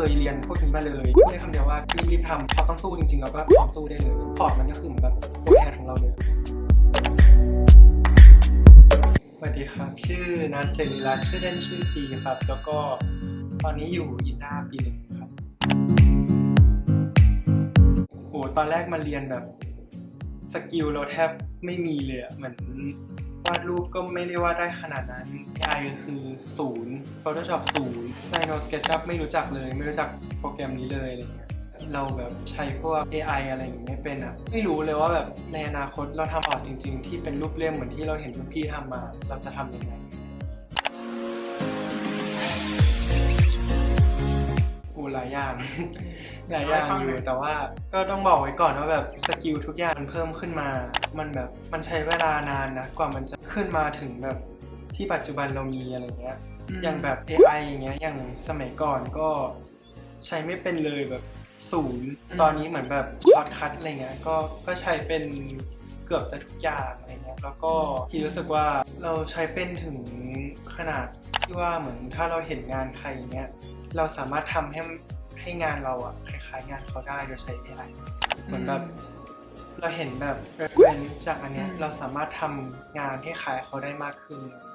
คยเรียนพวกนี้มาเลยพูดได้คำเดียวว่ารีบๆทำพอต้องสู้จริงๆเราก็พร้อมสู้ได้เลยพอร์ตมันก็คือเหมือนแบบตัวแทนของเราเลยสวัสดีครับ ชื่อนัทเสรีรัตชื่อเล่นชื่อปีครับ แล้วก็ตอนนี้อยู่อินด้าปีหนึ่งครับโอ้ตอนแรกมาเรียนแบบสกิลเราแทบไม่มีเลยอะเหมือน วาดรูปก็ไม่ได้วาดได้ขนาดนั้น AI คือศูนย์ Photoshop ศูนย์ Rhino SketchUp ไม่รู้จักเลย ไม่รู้จักโปรแกรมนี้เลยอะไรเงี้ยเราแบบใช้พวก AI อะไรอย่างเงี้ยไม่เป็นอะ ไม่รู้เลยว่าแบบในอนาคตเราทำออกจริง ๆ ที่เป็นรูปเล่มเหมือนที่เราเห็นรุ่นพี่ทำมา เราจะทำยังไงอูหลายอย่าง หลายอย่างอยู่แต่ว่าก็ต้องบอกไว้ก่อนว่าแบบสกิลทุกอย่างมันเพิ่มขึ้นมา มันแบบมันใช้เวลานานนะกว่ามันจะขึ้นมาถึงแบบที่ปัจจุบันเรามีอะไรเงี้ย อย่างแบบ AI อย่างเงี้ย อย่างสมัยก่อนก็ใช้ไม่เป็นเลยแบบศูนย์อืมตอนนี้เหมือนแบบช็อตคัทอะไรเงี้ย ก็ก็ใช้เป็นเกือบจะทุกอย่างอะไรเงี้ย แล้วก็ที่รู้สึกว่าเราใช้เป็นถึงขนาดที่ว่าเหมือนถ้าเราเห็นงานใครอย่างเงี้ย เราสามารถทำให้ ให้งานเราอะคล้ายๆงานเขาได้โดยใช้ AI เหมือนแบบเราเห็นแบบ reference จากอันเนี้ยอืมเราสามารถทำงานให้คล้ายเขาได้มากขึ้นอะไรเงี้ย